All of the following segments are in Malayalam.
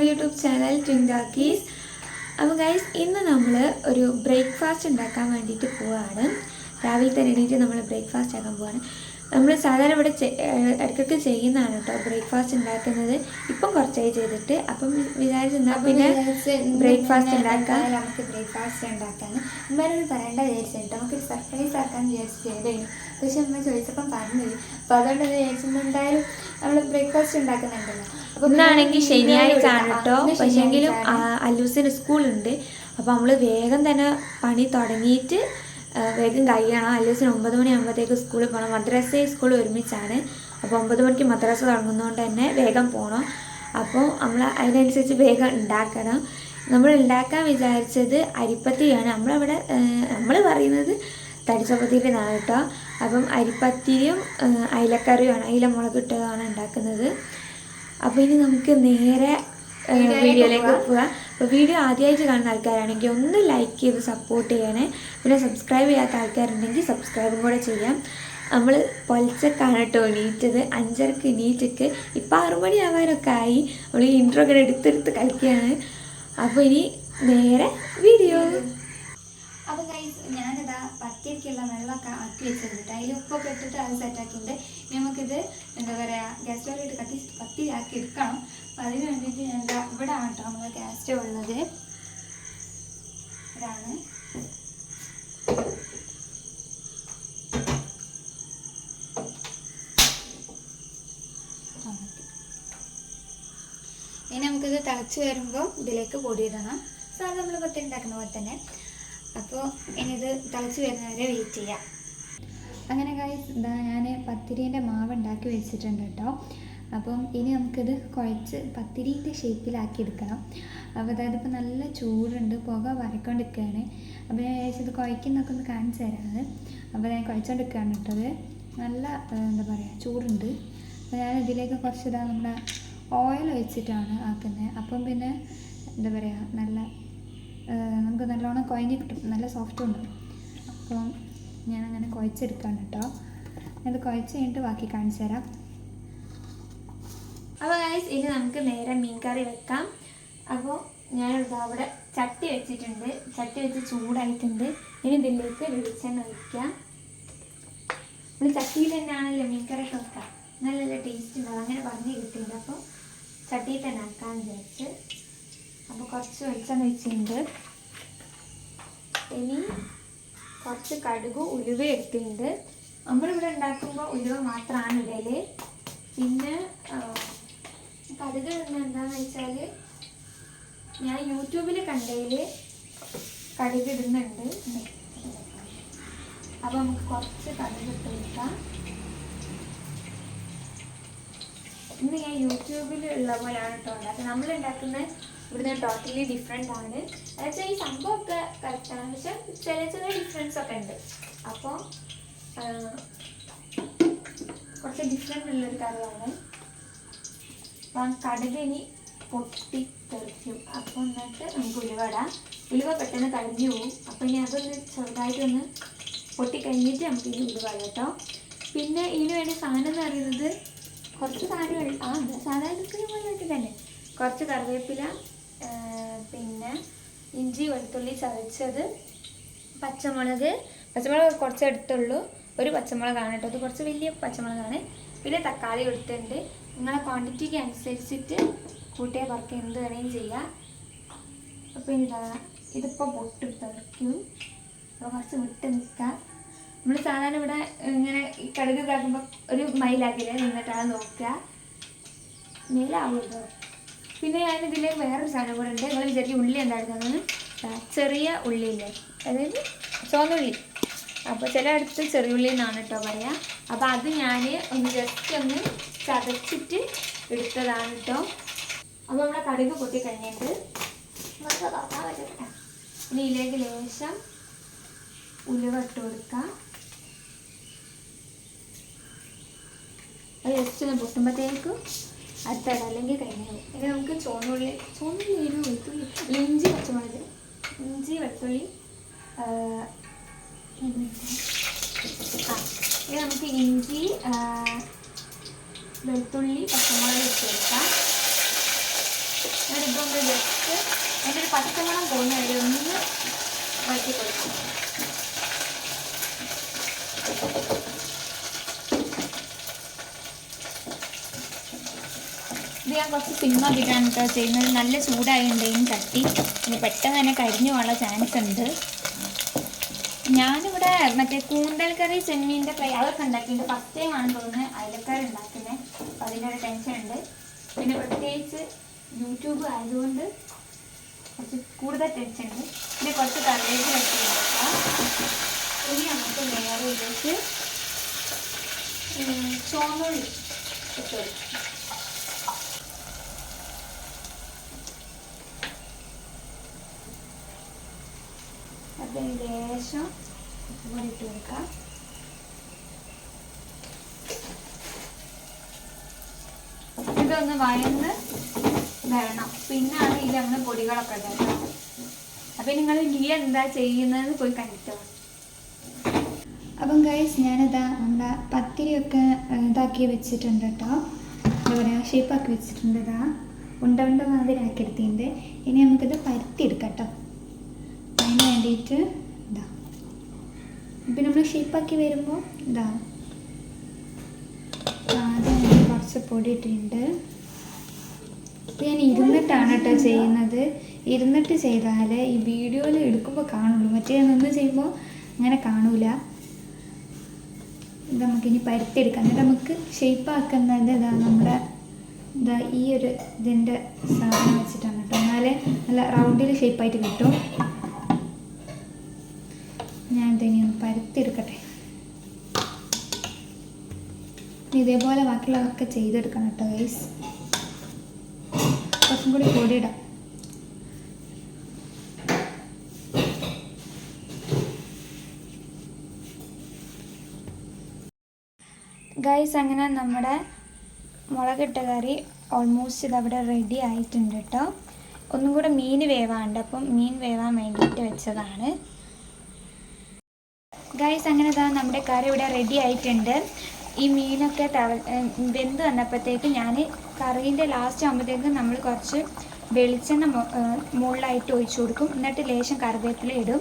ടു യൂട്യൂബ് ചാനൽ ട്വിൻഡാക്കീസ് അപ്പോൾ ഗൈസ് ഇന്ന് നമ്മൾ ഒരു ബ്രേക്ക്ഫാസ്റ്റ് ഉണ്ടാക്കാൻ വേണ്ടിയിട്ട് പോവാണ്. രാവിലെ തന്നെ എണീറ്റ് നമ്മൾ ബ്രേക്ക്ഫാസ്റ്റ് ആക്കാൻ പോവാണ്. നമ്മൾ സാധാരണ ഇവിടെ ഇടയ്ക്കൊക്കെ ചെയ്യുന്നതാണ് കേട്ടോ ബ്രേക്ക്ഫാസ്റ്റ് ഉണ്ടാക്കുന്നത്. ഇപ്പം കുറച്ചായി ചെയ്തിട്ട്. അപ്പം വിചാരിച്ചെന്നാൽ പിന്നെ ബ്രേക്ക്ഫാസ്റ്റ് ഉണ്ടാക്കാം. നമുക്ക് ബ്രേക്ക്ഫാസ്റ്റ് ഉണ്ടാക്കാൻ അമ്മേനോട് പറയേണ്ട വിചാരിച്ചിട്ട് നമുക്കൊരു സർപ്രൈസ് ആക്കാൻ വിചാരിച്ച് ചെയ്തേനു. പക്ഷെ അമ്മ ചോദിച്ചപ്പം പറഞ്ഞു അപ്പോൾ അതുകൊണ്ട് വിചാരിച്ചിട്ടുണ്ടായാലും നമ്മൾ ബ്രേക്ക്ഫാസ്റ്റ് ഉണ്ടാക്കുന്നുണ്ടല്ലോ. ഇന്നാണെങ്കിൽ ശനിയാഴ്ച ആണ് കേട്ടോ പക്ഷെങ്കിലും. അല്ലൂസിന് സ്കൂളുണ്ട്. അപ്പോൾ നമ്മൾ വേഗം തന്നെ പണി തുടങ്ങിയിട്ട് വേഗം കഴിയണം. അല്ലൂസിന് ഒമ്പത് മണിയാകുമ്പോഴത്തേക്ക് സ്കൂളിൽ പോകണം മദ്രസയും സ്കൂളും ഒരുമിച്ചാണ്. അപ്പോൾ ഒമ്പത് മണിക്ക് മദ്രസ തുടങ്ങുന്നതുകൊണ്ട് തന്നെ വേഗം പോകണം അപ്പോൾ നമ്മൾ അതിനനുസരിച്ച് വേഗം ഉണ്ടാക്കണം. നമ്മൾ ഉണ്ടാക്കാൻ വിചാരിച്ചത് അരിപ്പത്തിരിയാണ്. നമ്മളവിടെ നമ്മൾ പറയുന്നത് തടിച്ചപ്പത്തിരി എന്നാണ് കേട്ടോ അപ്പം അരിപ്പത്തിരിയും അയിലക്കറിയുമാണ്. അയില മുളകിട്ടതാണ് ഉണ്ടാക്കുന്നത്. അപ്പോൾ ഇനി നമുക്ക് നേരെ വീഡിയോയിലേക്ക് പോകാം അപ്പോൾ വീഡിയോ ആദ്യമായിട്ട് കാണുന്ന ആൾക്കാരാണെങ്കിൽ ഒന്ന് ലൈക്ക് ചെയ്ത് സപ്പോർട്ട് ചെയ്യണേ. പിന്നെ സബ്സ്ക്രൈബ് ചെയ്യാത്ത ആൾക്കാരുണ്ടെങ്കിൽ സബ്സ്ക്രൈബും കൂടെ ചെയ്യാം. നമ്മൾ പൊലച്ചക്കാണ് കേട്ടോ എണീറ്റത്. അഞ്ചരക്ക് എണീറ്റക്ക് ഇപ്പം ആറുമണി ആവാനൊക്കെ ആയി. നമ്മൾ ഈ ഇൻട്രോ ഒക്കെ എടുത്തെടുത്ത് കളിക്കുകയാണ് അപ്പോൾ ഇനി നേരെ വീഡിയോ. അപ്പോൾ ഗൈസ് ഞാനിതാ പത്തിയൊക്കെയുള്ള വെള്ളമൊക്കെ ആക്കി വെച്ചിട്ടുണ്ട്. അതിൽ ഉപ്പൊക്കെ ഇട്ടിട്ട് അത് സെറ്റാക്കിയിട്ടുണ്ട് ഇനി നമുക്കിത് എന്താ പറയുക ഗ്യാസ് സ്റ്റോവിലിട്ട് കത്തി പത്തിരി ആക്കി എടുക്കണം. അപ്പം അതിന് വേണ്ടിയിട്ട് ഞാൻ എന്താ ഇവിടെ ആണ് കേട്ടോ നമ്മൾ ഗ്യാസ് സ്റ്റവ് ഉള്ളത്. ഇതാണ്. ഇനി നമുക്കിത് തിളച്ച് വരുമ്പോൾ ഇതിലേക്ക് പൊടിയിടണം സാധാരണ നമ്മൾ കുട്ടി ഉണ്ടാക്കുന്ന പോലെ തന്നെ. അപ്പോൾ ഇനി ഇത് തിളച്ച് വരുന്നവരെ വെയിറ്റ് ചെയ്യാം. അങ്ങനെ കാര്യം ഇതാ ഞാൻ പത്തിരീന്റെ മാവ് ഉണ്ടാക്കി വെച്ചിട്ടുണ്ട് കേട്ടോ അപ്പം ഇനി നമുക്കിത് കുഴച്ച് പത്തിരീന്റെ ഷേപ്പിലാക്കി എടുക്കണം. അപ്പോൾ അതായത് ഇപ്പോൾ നല്ല ചൂടുണ്ട് പുക വരക്കൊണ്ടിരിക്കുകയാണ് അപ്പോൾ ഞാൻ വിചാരിച്ചത് കുഴക്കുന്നൊക്കെ ഒന്ന് കാണിച്ചു തരാണ് അപ്പോൾ ഞാൻ കുഴച്ചുകൊണ്ടിരിക്കുകയാണ് കേട്ടത് നല്ല എന്താ പറയുക ചൂടുണ്ട്. അപ്പോൾ ഞാൻ ഇതിലേക്ക് കുറച്ച് ഇതാ നമ്മുടെ ഓയിൽ ഒഴിച്ചിട്ടാണ് ആക്കുന്നത്. അപ്പം പിന്നെ എന്താ പറയുക നല്ല നമുക്ക് നല്ലോണം കുഴഞ്ഞ് കിട്ടും. നല്ല സോഫ്റ്റും ഉണ്ട് അപ്പം ഞാനങ്ങനെ കുഴച്ചെടുക്കാണ് കേട്ടോ. അത് കുഴച്ച് കഴിഞ്ഞിട്ട് ബാക്കി കാണിച്ചു തരാം. അപ്പോൾ ഗൈസ് ഇനി നമുക്ക് നേരെ മീൻ കറി വെക്കാം. അപ്പോൾ ഞാനിവിടെ അവിടെ ചട്ടി വെച്ചിട്ടുണ്ട്. ചട്ടി വെച്ച് ചൂടായിട്ടുണ്ട്. ഇനി ഇതിലേക്ക് വെളിച്ചെണ്ണ ഒഴിക്കാം. നമ്മൾ ചട്ടിയിൽ തന്നെയാണല്ലോ മീൻ കറി ഒക്കെ വെക്കാം? നല്ല ടേസ്റ്റ് ഉണ്ടാവും അങ്ങനെ പറഞ്ഞ് കിട്ടിയിട്ടുണ്ട് അപ്പോൾ ചട്ടിയിൽ തന്നെ ആക്കാമെന്ന് വിചാരിച്ച്. കുറച്ച് വെളിച്ചെണ്ണ വെച്ചിട്ടുണ്ട് ഇനി കുറച്ച് കടുക് ഉലുവ എടുത്തിട്ടുണ്ട്. നമ്മളിവിടെ ഉണ്ടാക്കുമ്പോൾ ഉലുവ മാത്രമാണ് ഇടയിൽ പിന്നെ കടുക് എന്താണെന്ന് വെച്ചാൽ ഞാൻ യൂട്യൂബിൽ കണ്ടതിൽ കടുക് ഇടുന്നുണ്ട്. അപ്പോൾ നമുക്ക് കുറച്ച് കടുക് ഇട്ട് കൊടുക്കാം. ഇന്ന് ഞാൻ യൂട്യൂബിൽ ഉള്ള പോലെയാണ് കേട്ടോ ഉണ്ടാക്കുന്നത്. നമ്മൾ ഉണ്ടാക്കുന്ന ഇവിടുന്ന് ടോട്ടലി ഡിഫറെന്റ് ആണ്. അതായത് ഈ സംഭവമൊക്കെ കറക്റ്റാണ് പക്ഷെ ചില ചില ഡിഫറൻസ് ഒക്കെ ഉണ്ട്. അപ്പോൾ കുറച്ച് ഡിഫറെന്റ് ഉള്ളൊരു കറിയാണ്. അപ്പം കടുക് ഇനി പൊട്ടി തെറിക്കും അപ്പോൾ എന്നിട്ട് നമുക്ക് ഉലുവടാം ഉലുവ പെട്ടെന്ന് കരിഞ്ഞു പോകും അപ്പോൾ ഇനി അതൊന്ന് ചെറുതായിട്ടൊന്ന് പൊട്ടി കഴിഞ്ഞിട്ട് നമുക്ക് ഇനി ഉലുവ കേട്ടോ. പിന്നെ ഇതിന് വേണ്ടി സാധനം എന്ന് പറയുന്നത് കുറച്ച് സാധനങ്ങൾ ആ സാധാരണ പോലെ തന്നെ. കുറച്ച് കറിവേപ്പില പിന്നെ ഇഞ്ചി വെളുത്തുള്ളി ചതച്ചത് പച്ചമുളക്. പച്ചമുളക് കുറച്ച് എടുത്തുള്ളൂ. ഒരു പച്ചമുളകാണ് കേട്ടോ. അത് കുറച്ച് വലിയ പച്ചമുളകാണ്. പിന്നെ തക്കാളി എടുത്തിട്ടുണ്ട്. നിങ്ങളെ ക്വാണ്ടിറ്റിക്ക് അനുസരിച്ചിട്ട് കൂട്ടിയ കുറയ്ക്കുക എന്ത് വേണമെങ്കിലും ചെയ്യാം. അപ്പോൾ എന്താ ഇതിപ്പോൾ പൊട്ടി തെറിക്കും. അപ്പോൾ കുറച്ച് വിട്ട് നിൽക്കാം നമ്മൾ സാധാരണ ഇവിടെ ഇങ്ങനെ ഈ കടുക് ഇതാക്കുമ്പോൾ ഒരു മൈലാക്കില്ലേ നിന്നിട്ടാണ് നോക്കുക മേലാവുമല്ലോ പിന്നെ ഞാൻ ഞാനിതിൽ വേറൊരു സാധനം കൂടെ ഉണ്ട്. നിങ്ങൾ വിചാരിക്കും ഉള്ളി എന്തായിരുന്നു ചെറിയ ഉള്ളി ഉള്ളിയില്ലേ? അതായത് ചുവന്നുള്ളി. അപ്പോൾ ചില ചിലയിടത്ത് ചെറിയുള്ളി എന്നാണ് കേട്ടോ പറയാം. അപ്പോൾ അത് ഞാൻ ഒന്ന് ജസ്റ്റ് ഒന്ന് ചതച്ചിട്ട് എടുത്തതാണ് കേട്ടോ. അപ്പോൾ നമ്മുടെ കടുക് പൊട്ടി കഴിഞ്ഞിട്ട് ഇനി ഇതിലേക്ക് ലേശം ഉലുവ ഇട്ട് കൊടുക്കാം. അത് ജസ്റ്റ് ഒന്ന് പൊട്ടുമ്പോഴത്തേക്കും അടുത്തിടാം അല്ലെങ്കിൽ കഴിഞ്ഞു പോകും ഇനി നമുക്ക് ചുവന്നുള്ളി ചുവന്നുള്ളി ഒരു വെളുത്തുള്ളി ഇഞ്ചി പച്ചമുളക് ഇഞ്ചി വെളുത്തുള്ളി ഇനി നമുക്ക് ഇഞ്ചി വെളുത്തുള്ളി പച്ചമുളക് ഇട്ട് കൊടുക്കാം. എന്നിട്ട് ഇതൊന്ന് ജസ്റ്റ് അതിന്റെ ഒരു പച്ചമണം പോകുന്ന വരെ ഒന്ന് വഴറ്റി കൊടുക്കും. ഇത് ഞാൻ കുറച്ച് സിമ്മ സിമ്മാക്കിയിട്ടാണ് കേട്ടോ ചെയ്യുന്നത് നല്ല ചൂടായതുകൊണ്ടേയും ചട്ടി ഇനി പെട്ടെന്ന് തന്നെ കരിഞ്ഞു പോകാനുള്ള ചാൻസ് ഉണ്ട്. ഞാനിവിടെ മറ്റേ കൂന്തൽ കറി ചെമ്മീന്റെ ഫ്രൈ അതൊക്കെ ഉണ്ടാക്കിയിട്ടുണ്ട്. ഫസ്റ്റ് ടൈം ആണ് തോന്നുന്നത് അയലക്കറി ഉണ്ടാക്കുന്നത് അപ്പോൾ അതിന്റെ ഒരു ടെൻഷൻ ഉണ്ട്. പിന്നെ പ്രത്യേകിച്ച് യൂട്യൂബ് ആയതുകൊണ്ട് കുറച്ച് കൂടുതൽ ടെൻഷൻ ഉണ്ട്. പിന്നെ കുറച്ച് കറിവേപ്പില വെച്ച് ഉണ്ടാക്കാം. ഇനി നമുക്ക് നേരെ ഇതിലേക്ക് ചോമൊഴി ലേശം ഇവിടെ ഇട്ട് കൊടുക്കാം. ഇതൊന്ന് വയന്ന് വരണം. പിന്നാണ് ഇതിൽ നമ്മൾ പൊടികളൊക്കെ ഉണ്ടാക്കുക അപ്പൊ നിങ്ങൾ ഗീ എന്താ ചെയ്യുന്നത് പോയി കണ്ടിട്ടോ. അപ്പം ഗൈസ് ഞാനിതാ നമ്മുടെ പത്തിരിയൊക്കെ ഇതാക്കി വെച്ചിട്ടുണ്ട് കേട്ടോ. എന്താ പറയുക ഷേപ്പാക്കി വെച്ചിട്ടുണ്ട് ഇതാ. ഉണ്ട ഉണ്ട മാതിരി ആക്കി എടുത്തിട്ടുണ്ട്. ഇനി നമുക്കിത് പരത്തിയെടുക്കാം കേട്ടോ. അതിന് വേണ്ടിയിട്ട് ഇപ്പം നമ്മൾ ഷേപ്പാക്കി വരുമ്പോൾ ഇതാ. ആദ്യം ഞാൻ കുറച്ച് പൊടി ഇട്ടിട്ടുണ്ട്. ഇപ്പം ഞാൻ ഇരുന്നിട്ടാണ് കേട്ടോ ചെയ്യുന്നത്. ഇരുന്നിട്ട് ചെയ്താൽ ഈ വീഡിയോയിൽ എടുക്കുമ്പോൾ കാണുള്ളൂ. മറ്റേ നിന്ന് ചെയ്യുമ്പോൾ അങ്ങനെ കാണൂല. ഇത് നമുക്കിനി പരുത്തിയെടുക്കാം. എന്നിട്ട് നമുക്ക് ഷേപ്പാക്കുന്നത് ഇതാ നമ്മുടെ ഇതാ ഈ ഒരു ഇതിന്റെ സാധനം വെച്ചിട്ടാണ് കേട്ടോ. എന്നാലേ നല്ല റൗണ്ടിൽ ഷേപ്പായിട്ട് കിട്ടും. ഞാൻ ഇതിനി പരുത്തിയെടുക്കട്ടെ. ഇതേപോലെ ബാക്കിയുള്ളതൊക്കെ ചെയ്തെടുക്കണം കേട്ടോ ഗൈസ് കുറച്ചും കൂടി പൊടിയിടാം. ഗൈസ് അങ്ങനെ നമ്മുടെ മുളകിട്ട കറി ഓൾമോസ്റ്റ് ഇതവിടെ റെഡി ആയിട്ടുണ്ട് കേട്ടോ. ഒന്നും കൂടെ മീൻ വേവാണ്ട്. അപ്പം മീൻ വേവാൻ വേണ്ടിയിട്ട് വെച്ചതാണ്. ഗൈസ് അങ്ങനെ ഇതാ നമ്മുടെ കറി ഇവിടെ റെഡി ആയിട്ടുണ്ട്. ഈ മീനൊക്കെ ഏഹ് വെന്ത് വന്നപ്പോഴത്തേക്ക് ഞാൻ കറീന്റെ ലാസ്റ്റ് ആകുമ്പോഴത്തേക്ക് നമ്മൾ കുറച്ച് വെളിച്ചെണ്ണ മുകളിലായിട്ട് ഒഴിച്ചു കൊടുക്കും. എന്നിട്ട് ലേശം കറിവേപ്പില ഇടും.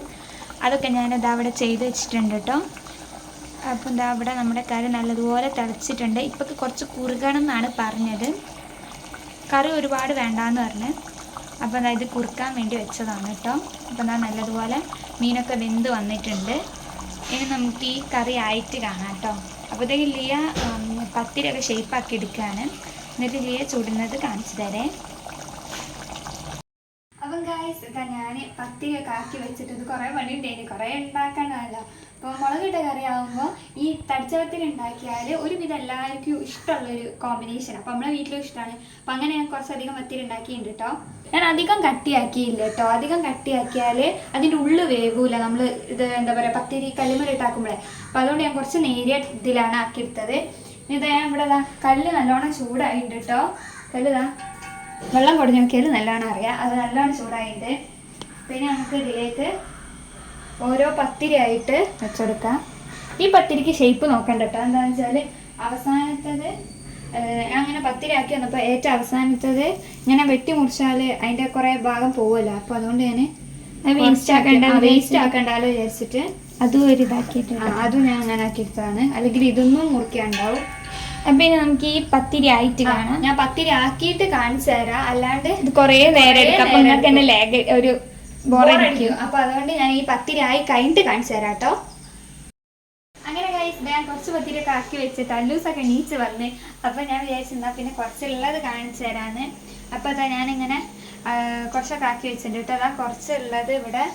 അതൊക്കെ ഞാനത് അവിടെ ചെയ്ത് വെച്ചിട്ടുണ്ട് കേട്ടോ അപ്പം എന്താ അവിടെ നമ്മുടെ കറി നല്ലതുപോലെ തിളച്ചിട്ടുണ്ട്. ഇപ്പൊക്കെ കുറച്ച് കുറുകണം എന്നാണ് പറഞ്ഞത്. കറി ഒരുപാട് വേണ്ടാന്ന് പറഞ്ഞ്. അപ്പോൾ എന്താ ഇത് കുറുക്കാൻ വേണ്ടി വെച്ചതാണ് കേട്ടോ അപ്പോൾ എന്താ നല്ലതുപോലെ മീനൊക്കെ വെന്ത് വന്നിട്ടുണ്ട്. ഇനി നമുക്ക് ഈ കറി ആയിട്ട് കാണാം കേട്ടോ അപ്പോഴത്തേക്ക് ലിയ പത്തിരൊക്കെ ഷേപ്പാക്കി എടുക്കുകയാണ് എന്നിട്ട് ലിയ ചുടുന്നത് കാണിച്ചു തരേ. ഇതാ ഞാൻ പത്തിരിയൊക്കെ ആക്കി വെച്ചിട്ട് ഇത് കുറേ പണി ഉണ്ടായിരുന്നു കുറേ ഉണ്ടാക്കണമല്ലോ അപ്പോൾ മുളകിട്ട കറി ആകുമ്പോൾ ഈ തടിച്ചവത്തിൽ ഉണ്ടാക്കിയാൽ ഒരുവിധം എല്ലാവർക്കും ഇഷ്ടമുള്ളൊരു കോമ്പിനേഷൻ അപ്പോൾ നമ്മളെ വീട്ടിലും ഇഷ്ടമാണ് അപ്പോൾ അങ്ങനെ ഞാൻ കുറച്ചധികം പത്തിരി ഉണ്ടാക്കിയിട്ടുണ്ട് കേട്ടോ ഞാൻ അധികം കട്ടിയാക്കിയില്ല കേട്ടോ അധികം കട്ടിയാക്കിയാൽ അതിന്റെ ഉള്ളു വേവൂല. നമ്മൾ ഇത് എന്താ പറയുക പത്തിരി കല്ലുമലിട്ടാക്കുമ്പോഴേ അപ്പോൾ അതുകൊണ്ട് ഞാൻ കുറച്ച് നേരിയ ഇതിലാണ് ആക്കിയെടുത്തത്. ഇത് ഞാൻ ഇവിടെ കല്ല് നല്ലോണം ചൂടായിട്ടുണ്ട് കേട്ടോ കല്ലുതാ വെള്ളം കൊടി നോക്കിയാൽ നല്ലോണം അറിയാം. അത് നല്ലോണം ചൂടായിട്ട് പിന്നെ നമുക്ക് ഇതിലേക്ക് ഓരോ പത്തിരി ആയിട്ട് വെച്ചെടുക്കാം. ഈ പത്തിരിക്ക് ഷേപ്പ് നോക്കണ്ട കേട്ടോ എന്താണെന്ന് വെച്ചാൽ അവസാനത്തത് ഞാൻ അങ്ങനെ പത്തിരി ആക്കി വന്നപ്പോൾ ഏറ്റവും അവസാനത്തത് ഇങ്ങനെ വെട്ടി മുറിച്ചാൽ അതിന്റെ കുറേ ഭാഗം പോവുമല്ലോ അപ്പോൾ അതുകൊണ്ട് ഞാൻ വേസ്റ്റ് ആക്കണ്ട വേസ്റ്റ് ആക്കണ്ടാലോ വിചാരിച്ചിട്ട് അതും ഒരു ഇതാക്കിയിട്ട് അതും ഞാൻ അങ്ങനെ ആക്കിയിട്ടാണ് അല്ലെങ്കിൽ ഇതൊന്നും മുറിക്കാണ്ടാവും അപ്പം ഇനി നമുക്ക് ഈ പത്തിരി ആയിട്ട് കാണാം. ഞാൻ പത്തിരി ആക്കിയിട്ട് കാണിച്ചു തരാം. അല്ലാണ്ട് ഇത് കുറേ നേരം എടുക്കും. അപ്പം നിങ്ങൾക്ക് ഒരു ബോറടിക്കും അപ്പൊ അതുകൊണ്ട് ഞാൻ ഈ പത്തിരി ആയി കഴിഞ്ഞിട്ട് കാണിച്ചു തരാം കേട്ടോ. അങ്ങനെ കഴിച്ച് ഞാൻ കുറച്ച് പത്തിരിയൊക്കെ ആക്കി വെച്ചിട്ട് അല്ലൂസൊക്കെ നീച്ച് വന്ന്. അപ്പൊ ഞാൻ വിചാരിച്ചിരുന്നാ പിന്നെ കുറച്ചുള്ളത് കാണിച്ചു തരാന്ന്. അപ്പൊ അതാ ഞാനിങ്ങനെ കുറച്ചൊക്കെ ആക്കി വെച്ചിട്ടുണ്ട് കേട്ടോ. അതാ കുറച്ചുള്ളത് ഇവിടെ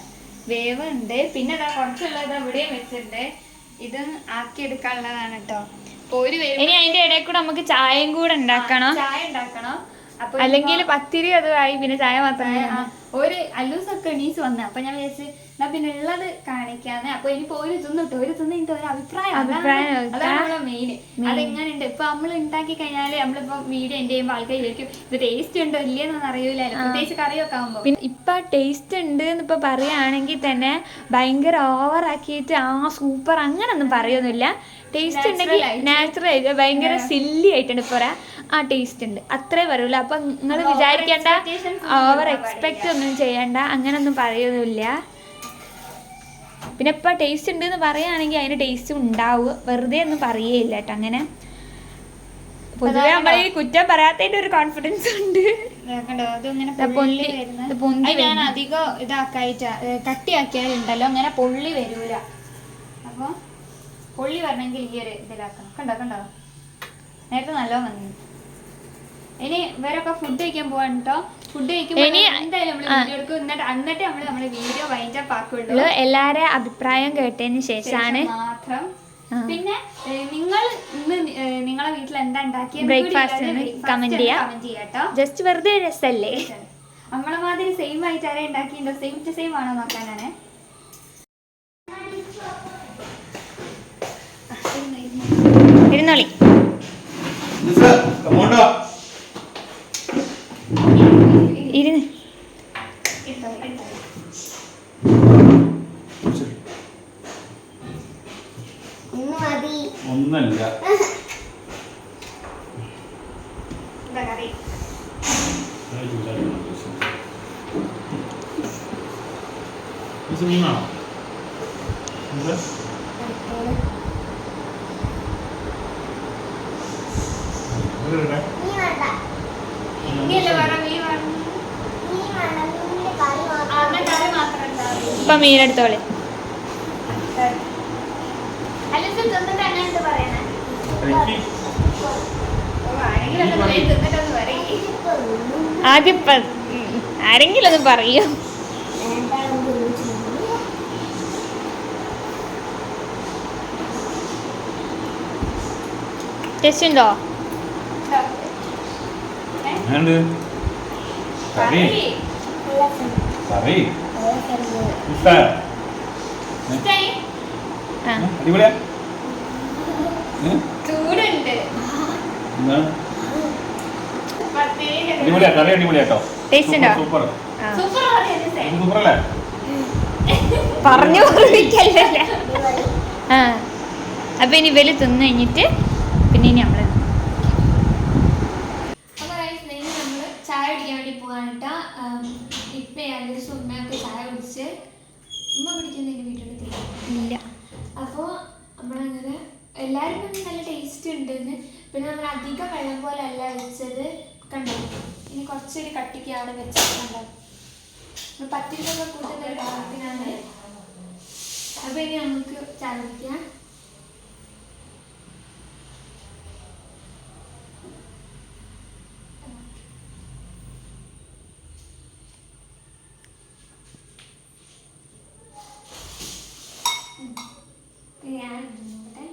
വേവ് ഉണ്ട് പിന്നെ അതാ കുറച്ചുള്ളത് ഇവിടെയും വെച്ചിട്ടുണ്ട്. ഇത് ആക്കിയെടുക്കാനുള്ളതാണ് കേട്ടോ. ഇനി അതിന്റെ ഇടയിൽ കൂടെ നമുക്ക് ചായയും കൂടെ ഉണ്ടാക്കണം. ചായ ഉണ്ടാക്കണം. അപ്പൊ അല്ലെങ്കിൽ പത്തിരി അതുമായി പിന്നെ ചായ മാത്രമേ ഒരു അല്ലൂസൊക്കെ എണീസ് വന്നേ. അപ്പൊ ഞാൻ വിചാരിച്ച് എന്നാ പിന്നെ ഉള്ളത് കാണിക്കാന്ന്. അപ്പൊ ഇനിയിപ്പോ ഒരു തിന്നിട്ടോ ഒരു തിന്നിട്ട് ഒരു അഭിപ്രായം. അതാണ് നമ്മളെ മെയിൻ അതെങ്ങനെയുണ്ട്? ഇപ്പൊ നമ്മൾ ഉണ്ടാക്കി കഴിഞ്ഞാൽ നമ്മളിപ്പോ വീഡിയോ എന്റെ ചെയ്യുമ്പോൾ ആൾക്കാർ ചോദിക്കും ഇത് ടേസ്റ്റ് ഉണ്ടോ ഇല്ലയെന്നൊന്നും അറിയൂലല്ലോ. പ്രത്യേകിച്ച് കറിയൊക്കെ ആകുമ്പോ പിന്നെ ഇപ്പൊ ടേസ്റ്റ് ഉണ്ട് എന്നിപ്പോ പറയുകയാണെങ്കിൽ തന്നെ ഭയങ്കര ഓവർ ആക്കിയിട്ട് ആ സൂപ്പർ അങ്ങനൊന്നും പറയൊന്നുമില്ല. ടേസ്റ്റ് ഉണ്ടെങ്കിൽ നാച്ചുറൽ ആയിട്ട്. ഭയങ്കര സില്ലി ആയിട്ടുണ്ട് ഇപ്പൊ പറയാ. ആ ടേസ്റ്റ് ഉണ്ട്. അത്രേ പറയുള്ളൂ. അപ്പൊ നിങ്ങൾ വിചാരിക്കേണ്ട. ഓവർ എക്സ്പെക്ട് ഒന്നും ചെയ്യണ്ട. അങ്ങനൊന്നും പറയൊന്നുമില്ല. പിന്നെ ഇപ്പൊ ടേസ്റ്റ് ഉണ്ട് എന്ന് പറയുകയാണെങ്കിൽ അതിന് ടേസ്റ്റ് ഉണ്ടാവുക. വെറുതെ ഒന്നും പറയേയില്ല കേട്ടോ അങ്ങനെ. പൊതുവെ നമ്മൾ ഈ കുറ്റം പറയാത്തതിന്റെ ഒരു കോൺഫിഡൻസ് ഉണ്ട്. ഞാൻ അധികം ഇതാക്കായിട്ട് കട്ടിയാക്കിയാലുണ്ടല്ലോ. അങ്ങനെ പൊള്ളി വരൂല. അപ്പൊ പൊള്ളി വരണമെങ്കിൽ ഈ ഒരു ഇതിലാക്കണം. കണ്ടോ കണ്ടോ? നേരത്തെ നല്ലോ വന്നു. ഇനി ഇവരൊക്കെ ഫുഡ് കഴിക്കാൻ പോവാണ് കേട്ടോ ഇനി- എന്തായാലും വീഡിയോ എടുക്കും. എന്നിട്ട് എന്നിട്ട് നമ്മൾ നമ്മുടെ വീഡിയോ വൈൻഡ് അപ്പ് ആക്കുള്ളൂ. ഉള്ളു എല്ലാരെ അഭിപ്രായം കേട്ടതിന് ശേഷമാണ് മാത്രം. പിന്നെ നിങ്ങൾ ഇന്ന് നിങ്ങളെ വീട്ടിൽ എന്താ ഉണ്ടാക്കിയത് ബ്രേക്ക്ഫാസ്റ്റ് ചെയ്യാം. കമന്റ് ചെയ്യാട്ടോ ജസ്റ്റ് വെറുതെ രസല്ലേ? നമ്മളെ മാതിരി സെയിം ആയിട്ട് ആരെ ഉണ്ടാക്കിയിട്ടുണ്ടോ സെയിം ടു സെയിം ആണോ നോക്കാനാണ്. ഇരുന്നോളി. ഇരുന്ന്. ഒന്നല്ല. ഇത് മൂന്നാണോ എന്ത് ഇത് ഇടട്ടെ? ഇനിയല്ലേ പറ മീൻ വേണം അന്ന് കറി മാത്രം ഉണ്ടാവും ഇപ്പൊ മീനെടുത്തോളി അല്ല ഇത് തിന്നിട്ട് അങ്ങനെ പറയണേ കഴിക്ക്. ഓ, ആരെങ്കിലും ഒന്ന് പോയി തിന്നിട്ടൊന്ന് മീനെടുത്തോളെ ആദ്യം ഇപ്പൊ ആരെങ്കിലും ഒന്ന് പറയൂ? ടേസ്റ്റ് ഉണ്ടോ? കറി. കറി? അടിപൊളിയാ. അടിപൊളിയാ. കറി? സൂപ്പർ. സൂപ്പർ. അല്ലേ പറഞ്ഞു ഓർമ്മിക്കല്ലേ ആ. അപ്പൊ ഇനി ഇവർ തിന്നു കഴിഞ്ഞിട്ട് പിന്നെ ഇനി നമ്മൾ ചായ കുടിക്കാൻ വേണ്ടി കേട്ടോ ഏകദേശം ഉമ്മയൊക്കെ ചായ കുടിച്ച് ഉമ്മ കുടിക്കുന്ന എന്റെ വീട്ടിൽ ഇല്ല. അപ്പോൾ നമ്മളങ്ങനെ എല്ലാവരും പറഞ്ഞ് നല്ല ടേസ്റ്റ് ഉണ്ടെന്ന്. പിന്നെ നമ്മൾ അധികം വെള്ളം പോലെ അല്ല വെച്ചത് കണ്ടോ? ഇനി കുറച്ചൊരു കട്ടിക്കാണ് വെച്ചത് കണ്ടോ? പത്തിരിക്കൊക്കെ കൂട്ടുന്ന ഒരു പാകത്തിനാണ്. അപ്പോൾ ഇനി നമുക്ക് ചായ കുടിക്കാം ഇനി ഞാൻ നോക്കട്ടെ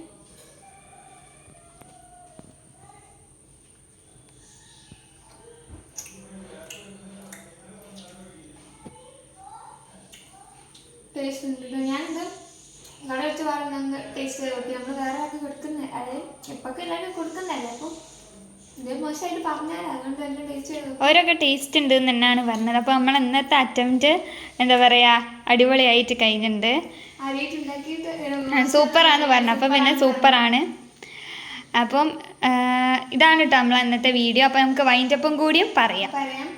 ടേസ്റ്റ് ഉണ്ട്. ഞാനിത് കട വെച്ച് പറഞ്ഞ ടേസ്റ്റ് നോക്കി. നമ്മൾ വേറെ ആക്കി കൊടുക്കുന്ന. അത് എപ്പൊക്കെ എല്ലാവരും കൊടുക്കുന്നതല്ലേ അപ്പം? ഇത് മോശമായിട്ട് പറഞ്ഞാൽ അതുകൊണ്ട് എല്ലാം ടേസ്റ്റ് ഓരോക്കെ ടേസ്റ്റ് ഉണ്ട് എന്ന് തന്നെയാണ് പറഞ്ഞത്. അപ്പോൾ നമ്മൾ ഇന്നത്തെ അറ്റംപ്റ്റ് എന്താ പറയാ അടിപൊളിയായിട്ട് കഴിഞ്ഞിട്ടുണ്ട്. സൂപ്പറാന്ന് പറഞ്ഞു. അപ്പം പിന്നെ സൂപ്പറാണ്. അപ്പം ഇതാണ് കേട്ടോ നമ്മൾ ഇന്നത്തെ വീഡിയോ അപ്പം നമുക്ക് വൈൻഡപ്പും കൂടിയും പറയാം. പറയാം.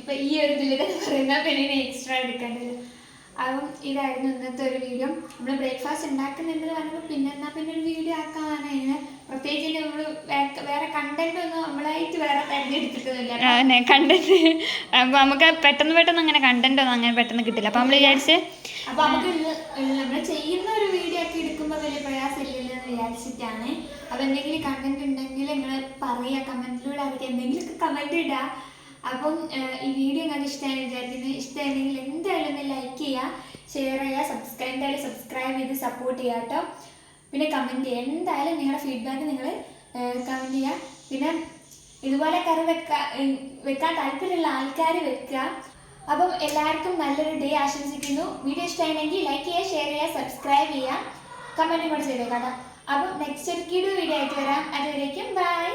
ഇപ്പൊ ഈ ഒരു ഇതിൽ പറയുന്ന പിന്നെ എക്സ്ട്രാ എടുക്കേണ്ടത്. അപ്പം ഇതായിരുന്നു ഇന്നത്തെ ഒരു വീഡിയോ നമ്മൾ ബ്രേക്ക്ഫാസ്റ്റ് ഉണ്ടാക്കുന്നുണ്ടെന്ന് പറയുമ്പോൾ പിന്നെ എന്നാൽ പിന്നെ ഒരു വീഡിയോ ആക്കാനാണ് അതിന് പ്രത്യേകിച്ച് നമ്മൾ വേറെ കണ്ടന്റ് ഒന്നും നമ്മളായിട്ട് വേറെ തെരഞ്ഞെടുത്തിട്ടൊന്നുമില്ല. കണ്ടന്റ് അപ്പോൾ നമുക്ക് പെട്ടെന്ന് പെട്ടെന്ന് അങ്ങനെ കണ്ടന്റ് ഒന്നും അങ്ങനെ പെട്ടെന്ന് കിട്ടില്ല. അപ്പോൾ നമ്മൾ വിചാരിച്ച് അപ്പൊ നമുക്ക് നമ്മൾ ചെയ്യുന്ന ഒരു വീഡിയോ ഒക്കെ എടുക്കുമ്പോൾ വലിയ പ്രയാസമില്ലല്ലോ എന്ന് വിചാരിച്ചിട്ടാണ്. അപ്പൊ എന്തെങ്കിലും കണ്ടന്റ് ഉണ്ടെങ്കിൽ നിങ്ങൾ പറയുക കമന്റിലൂടെ അവർക്ക് എന്തെങ്കിലും കമന്റ് ഇടുക അപ്പം ഈ വീഡിയോ നിങ്ങൾക്ക് ഇഷ്ടമായി വിചാരിക്കുന്നത് ഇഷ്ടമായിരുന്നെങ്കിൽ എന്തായാലും ഒന്ന് ലൈക്ക് ചെയ്യുക ഷെയർ ചെയ്യുക സബ്സ്ക്രൈബ് എന്തായാലും സബ്സ്ക്രൈബ് ചെയ്ത് സപ്പോർട്ട് ചെയ്യുക കേട്ടോ പിന്നെ കമന്റ് ചെയ്യുക എന്തായാലും നിങ്ങളുടെ ഫീഡ്ബാക്ക് നിങ്ങൾ കമന്റ് ചെയ്യുക പിന്നെ ഇതുപോലെ കറി വെക്കാൻ വെക്കാൻ താല്പര്യമുള്ള ആൾക്കാർ വെക്കുക അപ്പം എല്ലാവർക്കും നല്ലൊരു ഡേ ആശംസിക്കുന്നു. വീഡിയോ ഇഷ്ടമാണെങ്കിൽ ലൈക്ക് ചെയ്യുക ഷെയർ ചെയ്യുക സബ്സ്ക്രൈബ് ചെയ്യുക കമന്റും കൂടെ ചെയ്തേക്കാം അപ്പം നെക്സ്റ്റ് ഒരു കിടു വീഡിയോ ആയിട്ട് വരാം. അതുവരേക്കും ബൈ